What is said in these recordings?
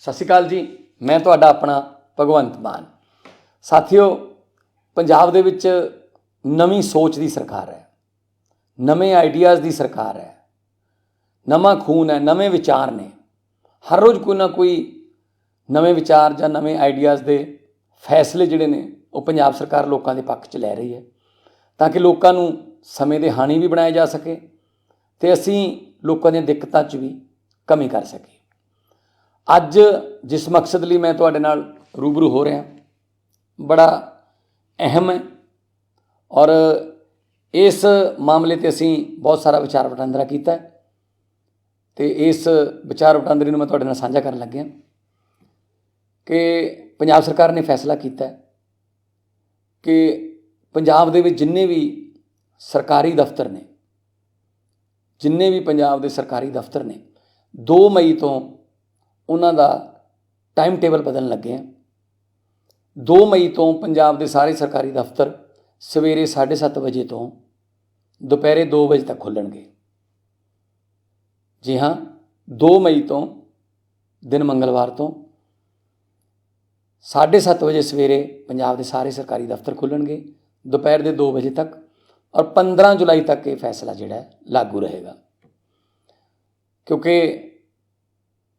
ਸਤਿ ਸ਼੍ਰੀ ਅਕਾਲ ਜੀ। ਮੈਂ ਤੁਹਾਡਾ ਆਪਣਾ ਭਗਵੰਤ ਮਾਨ। ਸਾਥੀਓ, ਪੰਜਾਬ ਦੇ ਵਿੱਚ ਨਵੀਂ ਸੋਚ ਦੀ ਸਰਕਾਰ ਹੈ। ਨਵੇਂ ਆਈਡੀਆਜ਼ ਦੀ ਸਰਕਾਰ ਹੈ। ਨਵਾਂ ਖੂਨ ਹੈ, ਨਵੇਂ ਵਿਚਾਰ ਨੇ। ਹਰ ਰੋਜ਼ ਕੋਈ ਨਾ ਕੋਈ ਨਵੇਂ ਵਿਚਾਰ ਜਾਂ ਨਵੇਂ ਆਈਡੀਆਜ਼ ਦੇ ਫੈਸਲੇ ਜਿਹੜੇ ਨੇ, ਉਹ ਪੰਜਾਬ ਸਰਕਾਰ ਲੋਕਾਂ ਦੇ ਪੱਖ 'ਚ ਲੈ ਰਹੀ ਹੈ। ਤਾਂ ਕਿ ਲੋਕਾਂ ਨੂੰ ਸਮੇਂ ਦੇ ਹਾਣੀ ਵੀ ਬਣਾਇਆ ਜਾ ਸਕੇ ਤੇ ਅਸੀਂ ਲੋਕਾਂ ਦੀਆਂ ਦਿੱਕਤਾਂ 'ਚ ਵੀ ਕਮੀ ਕਰ ਸਕੀਏ। ਅੱਜ ਜਿਸ ਮਕਸਦ ਲਈ ਮੈਂ ਤੁਹਾਡੇ ਨਾਲ ਰੂਬਰੂ ਹੋ ਰਿਹਾ, ਬੜਾ ਅਹਿਮ ਹੈ ਔਰ ਇਸ ਮਾਮਲੇ ਤੇ ਅਸੀਂ ਬਹੁਤ ਸਾਰਾ ਵਿਚਾਰ ਵਟਾਂਦਰਾ ਕੀਤਾ ਹੈ ਤੇ ਇਸ ਵਿਚਾਰ ਵਟਾਂਦਰੇ ਨੂੰ ਮੈਂ ਤੁਹਾਡੇ ਨਾਲ ਸਾਂਝਾ ਕਰਨ ਲੱਗਿਆ ਕਿ ਪੰਜਾਬ ਸਰਕਾਰ ਨੇ ਫੈਸਲਾ ਕੀਤਾ ਕਿ ਪੰਜਾਬ ਦੇ ਵਿੱਚ ਜਿੰਨੇ ਵੀ ਸਰਕਾਰੀ ਦਫ਼ਤਰ ਨੇ, ਜਿੰਨੇ ਵੀ ਪੰਜਾਬ ਦੇ ਸਰਕਾਰੀ ਦਫ਼ਤਰ ਨੇ 2 ਮਈ ਤੋਂ ਉਹਨਾਂ ਦਾ ਟਾਈਮ ਟੇਬਲ ਬਦਲਣ ਲੱਗੇ ਆ। 2 ਮਈ ਤੋਂ ਪੰਜਾਬ ਦੇ ਸਾਰੇ ਸਰਕਾਰੀ ਦਫ਼ਤਰ ਸਵੇਰੇ 7:30 ਵਜੇ ਤੋਂ ਦੁਪਹਿਰੇ 2 ਵਜੇ ਤੱਕ ਖੁੱਲਣਗੇ। ਜੀ ਹਾਂ 2 ਮਈ ਤੋਂ ਦਿਨ ਮੰਗਲਵਾਰ ਤੋਂ 7:30 ਵਜੇ ਸਵੇਰੇ ਪੰਜਾਬ ਦੇ ਸਾਰੇ ਸਰਕਾਰੀ ਦਫ਼ਤਰ ਖੁੱਲਣਗੇ, ਦੁਪਹਿਰ ਦੇ 2 ਵਜੇ ਤੱਕ ਔਰ 15 ਜੁਲਾਈ ਤੱਕ ਇਹ ਫੈਸਲਾ ਜਿਹੜਾ ਹੈ ਲਾਗੂ ਰਹੇਗਾ। ਕਿਉਂਕਿ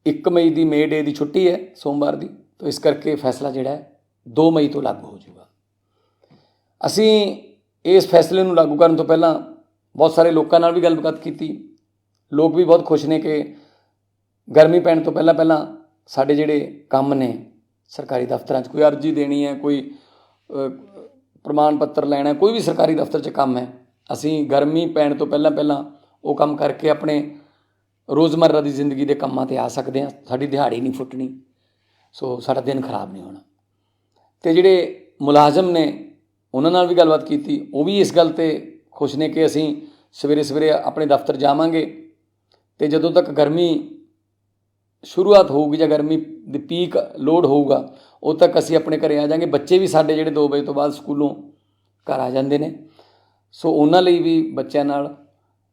1 ਮਈ ਦੀ ਮੇ ਡੇ ਦੀ ਛੁੱਟੀ ਹੈ ਸੋਮਵਾਰ ਦੀ, ਤਾਂ ਇਸ ਕਰਕੇ ਫੈਸਲਾ ਜਿਹੜਾ ਹੈ 2 ਮਈ ਤੋਂ ਲਾਗੂ ਹੋ ਜਾਊਗਾ। ਅਸੀਂ ਇਸ ਫੈਸਲੇ ਨੂੰ ਲਾਗੂ ਕਰਨ ਤੋਂ ਪਹਿਲਾਂ ਬਹੁਤ ਸਾਰੇ ਲੋਕਾਂ ਨਾਲ ਵੀ ਗੱਲਬਾਤ ਕੀਤੀ। ਲੋਕ ਵੀ ਬਹੁਤ ਖੁਸ਼ ਨੇ ਕਿ ਗਰਮੀ ਪੈਣ ਤੋਂ ਪਹਿਲਾਂ ਪਹਿਲਾਂ ਸਾਡੇ ਜਿਹੜੇ ਕੰਮ ਨੇ, ਸਰਕਾਰੀ ਦਫ਼ਤਰਾਂ 'ਚ ਕੋਈ ਅਰਜ਼ੀ ਦੇਣੀ ਹੈ, ਕੋਈ ਪ੍ਰਮਾਣ ਪੱਤਰ ਲੈਣਾ ਕੋਈ ਵੀ ਸਰਕਾਰੀ ਦਫ਼ਤਰ 'ਚ ਕੰਮ ਹੈ, ਅਸੀਂ ਗਰਮੀ ਪੈਣ ਤੋਂ ਪਹਿਲਾਂ ਪਹਿਲਾਂ ਉਹ ਕੰਮ ਕਰਕੇ ਆਪਣੇ ਰੋਜ਼ਮਰਰਾ ਦੀ ਜ਼ਿੰਦਗੀ ਦੇ ਕੰਮਾਂ ਤੇ ਆ ਸਕਦੇ ਹਾਂ, ਸਾਡੀ ਦਿਹਾੜੀ ਨਹੀਂ ਫੁੱਟਣੀ, ਸੋ ਸਾਡਾ ਦਿਨ ਖਰਾਬ ਨਹੀਂ ਹੋਣਾ। ਤੇ ਜਿਹੜੇ ਮੁਲਾਜ਼ਮ ਨੇ, ਉਹਨਾਂ ਨਾਲ ਵੀ ਗੱਲਬਾਤ ਕੀਤੀ, ਉਹ ਵੀ ਇਸ ਗੱਲ ਤੇ ਖੁਸ਼ ਨੇ ਕਿ ਅਸੀਂ ਸਵੇਰੇ ਸਵੇਰੇ ਆਪਣੇ ਦਫ਼ਤਰ ਜਾਵਾਂਗੇ ਤੇ ਜਦੋਂ ਤੱਕ ਗਰਮੀ ਸ਼ੁਰੂਆਤ ਹੋਊਗੀ ਜਾਂ ਗਰਮੀ ਦੀ ਪੀਕ ਲੋਡ ਹੋਊਗਾ, ਉਦੋਂ ਤੱਕ ਅਸੀਂ ਆਪਣੇ ਘਰੇ ਆ ਜਾਾਂਗੇ ਬੱਚੇ ਵੀ ਸਾਡੇ ਜਿਹੜੇ 2 ਵਜੇ ਤੋਂ ਬਾਅਦ ਸਕੂਲੋਂ ਘਰ ਆ ਜਾਂਦੇ ਨੇ, ਸੋ ਉਹਨਾਂ ਲਈ ਵੀ ਬੱਚਿਆਂ ਨਾਲ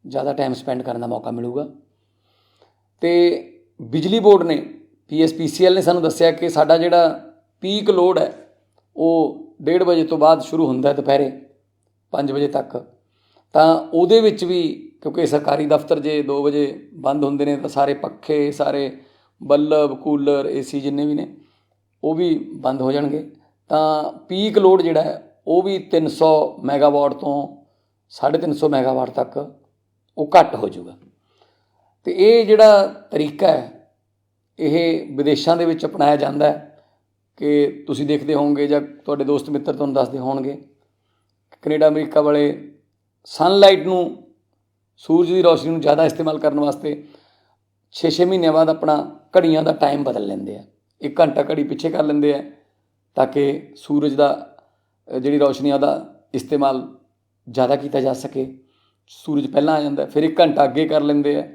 ਜ਼ਿਆਦਾ ਟਾਈਮ ਸਪੈਂਡ ਕਰਨ ਦਾ ਮੌਕਾ ਮਿਲੂਗਾ। ਤੇ ਬਿਜਲੀ ਬੋਰਡ ਨੇ ਪੀਐਸਪੀਸੀਐਲ ਨੇ ਸਾਨੂੰ ਦੱਸਿਆ ਕਿ ਸਾਡਾ ਜਿਹੜਾ ਪੀਕ ਲੋਡ ਹੈ, ਉਹ 1:30 ਵਜੇ ਤੋਂ ਬਾਅਦ ਸ਼ੁਰੂ ਹੁੰਦਾ ਹੈ ਦੁਪਹਿਰੇ 5 ਵਜੇ ਤੱਕ। ਤਾਂ ਉਹਦੇ ਵਿੱਚ ਵੀ ਕਿਉਂਕਿ ਸਰਕਾਰੀ ਦਫ਼ਤਰ ਜੇ 2 ਵਜੇ ਬੰਦ ਹੁੰਦੇ ਨੇ, ਤਾਂ ਸਾਰੇ ਪੱਖੇ, ਸਾਰੇ ਬੱਲਬ, ਕੂਲਰ, ਏਸੀ ਜਿੰਨੇ ਵੀ ਨੇ, ਉਹ ਵੀ ਬੰਦ ਹੋ ਜਾਣਗੇ। ਤਾਂ ਪੀਕ ਲੋਡ ਜਿਹੜਾ ਹੈ, ਉਹ ਵੀ 300 ਮੈਗਾਵਾਟ ਤੋਂ 350 ਮੈਗਾਵਾਟ ਤੱਕ, ਉਹ ਘੱਟ ਹੋ ਜਾਊਗਾ। ਤੇ ਇਹ ਜਿਹੜਾ ਤਰੀਕਾ ਹੈ, ਇਹ ਵਿਦੇਸ਼ਾਂ ਦੇ ਵਿੱਚ ਅਪਣਾਇਆ ਜਾਂਦਾ ਹੈ ਕਿ ਤੁਸੀਂ ਦੇਖਦੇ ਹੋਵੋਗੇ ਜਾਂ ਤੁਹਾਡੇ ਦੋਸਤ ਮਿੱਤਰ ਤੁਹਾਨੂੰ ਦੱਸਦੇ ਹੋਣਗੇ ਕੈਨੇਡਾ, ਅਮਰੀਕਾ ਵਾਲੇ ਸਨਲਾਈਟ ਨੂੰ, ਸੂਰਜ ਦੀ ਰੋਸ਼ਨੀ ਨੂੰ ਜ਼ਿਆਦਾ ਇਸਤੇਮਾਲ ਕਰਨ ਵਾਸਤੇ 6-6 ਮਹੀਨਿਆਂ ਬਾਅਦ ਆਪਣਾ ਘੜੀਆਂ ਦਾ ਟਾਈਮ ਬਦਲ ਲੈਂਦੇ ਆ। ਇੱਕ ਘੰਟਾ ਘੜੀ ਪਿੱਛੇ ਕਰ ਲੈਂਦੇ ਆ ਤਾਂ ਕਿ ਸੂਰਜ ਦਾ ਜਿਹੜੀ ਰੋਸ਼ਨੀ ਆ ਉਹਦਾ ਇਸਤੇਮਾਲ ਜ਼ਿਆਦਾ ਕੀਤਾ ਜਾ ਸਕੇ। ਸੂਰਜ ਪਹਿਲਾਂ ਆ ਜਾਂਦਾ, ਫਿਰ ਇੱਕ ਘੰਟਾ ਅੱਗੇ ਕਰ ਲੈਂਦੇ ਆ।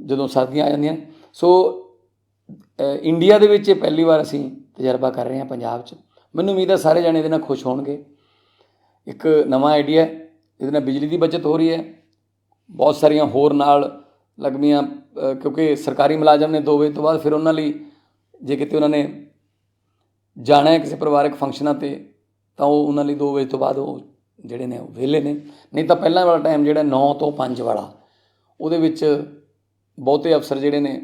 ਜਦੋਂ ਸਰਦੀਆਂ ਆ ਜਾਂਦੀਆਂ। ਸੋ ਇੰਡੀਆ ਦੇ ਵਿੱਚ ਇਹ ਪਹਿਲੀ ਵਾਰ ਅਸੀਂ ਤਜਰਬਾ ਕਰ ਰਹੇ ਹਾਂ ਪੰਜਾਬ 'ਚ। ਮੈਨੂੰ ਉਮੀਦ ਹੈ ਸਾਰੇ ਜਾਣੇ ਇਹਦੇ ਨਾਲ ਖੁਸ਼ ਹੋਣਗੇ। ਇੱਕ ਨਵਾਂ ਆਈਡੀਆ ਇਹਦੇ ਨਾਲ ਬਿਜਲੀ ਦੀ ਬਚਤ ਹੋ ਰਹੀ ਹੈ। ਬਹੁਤ ਸਾਰੀਆਂ ਹੋਰ ਨਾਲ ਲੱਗਦੀਆਂ ਅ, ਕਿਉਂਕਿ ਸਰਕਾਰੀ ਮੁਲਾਜ਼ਮ ਨੇ 2 ਵਜੇ ਤੋਂ ਬਾਅਦ ਫਿਰ ਉਹਨਾਂ ਲਈ ਜੇ ਕਿਤੇ ਉਹਨਾਂ ਨੇ ਜਾਣਾ ਹੈ ਕਿਸੇ ਪਰਿਵਾਰਕ ਫੰਕਸ਼ਨਾਂ ਤੇ ਤਾਂ ਉਹ ਉਹਨਾਂ ਲਈ 2 ਵਜੇ ਤੋਂ ਬਾਅਦ ਉਹ ਜਿਹੜੇ ਨੇ ਉਹ ਵਿਹਲੇ ਨੇ। ਨਹੀਂ ਤਾਂ ਪਹਿਲਾਂ ਵਾਲਾ ਟਾਈਮ ਜਿਹੜਾ 9 ਤੋਂ 5 ਵਾਲਾ ਉਹਦੇ ਵਿੱਚ ਬਹੁਤੇ ਅਫਸਰ ਜਿਹੜੇ ਨੇ,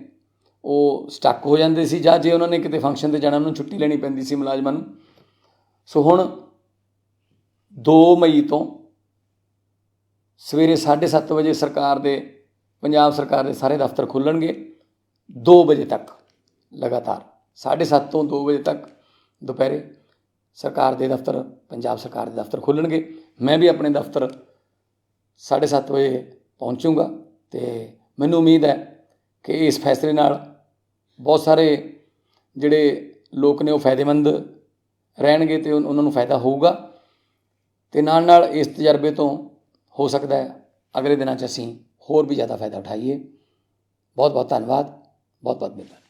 ਉਹ ਸਟਕ ਹੋ ਜਾਂਦੇ ਸੀ ਜਾਂ ਜੇ ਉਹਨਾਂ ਨੇ ਕਿਤੇ ਫੰਕਸ਼ਨ ਤੇ ਜਾਣਾ, ਉਹਨਾਂ ਨੂੰ ਛੁੱਟੀ ਲੈਣੀ ਪੈਂਦੀ ਸੀ ਮੁਲਾਜ਼ਮਾਂ ਨੂੰ। ਸੋ ਹੁਣ 2 ਮਈ ਤੋਂ ਸਵੇਰੇ 7:30 ਵਜੇ ਸਰਕਾਰ ਦੇ, ਪੰਜਾਬ ਸਰਕਾਰ ਦੇ ਸਾਰੇ ਦਫ਼ਤਰ ਖੁੱਲਣਗੇ 2 ਵਜੇ ਤੱਕ ਲਗਾਤਾਰ। 7:30 ਤੋਂ 2 ਵਜੇ ਤੱਕ ਦੁਪਹਿਰੇ ਸਰਕਾਰ ਦੇ ਦਫ਼ਤਰ, ਪੰਜਾਬ ਸਰਕਾਰ ਦੇ ਦਫ਼ਤਰ ਖੁੱਲਣਗੇ। ਮੈਂ ਵੀ ਆਪਣੇ ਦਫ਼ਤਰ 7:30 ਵਜੇ ਪਹੁੰਚੂੰਗਾ ਤੇ ਮੈਨੂੰ ਉਮੀਦ ਹੈ ਕਿ ਇਸ ਫੈਸਲੇ ਨਾਲ ਬਹੁਤ ਸਾਰੇ ਜਿਹੜੇ ਲੋਕ ਨੇ ਉਹ ਫਾਇਦੇਮੰਦ ਰਹਿਣਗੇ ਤੇ ਉਨ- ਉਹਨਾਂ ਨੂੰ ਫਾਇਦਾ ਹੋਊਗਾ ਤੇ ਨਾਲ ਨਾਲ ਇਸ ਤਜਰਬੇ ਤੋਂ ਹੋ ਸਕਦਾ ਹੈ ਅਗਲੇ ਦਿਨਾਂ 'ਚ ਅਸੀਂ ਹੋਰ ਵੀ ਜ਼ਿਆਦਾ ਫਾਇਦਾ ਉਠਾਈਏ। ਬਹੁਤ ਬਹੁਤ ਧੰਨਵਾਦ ਬਹੁਤ ਬਹੁਤ ਮਿਹਰਬਾਨੀ।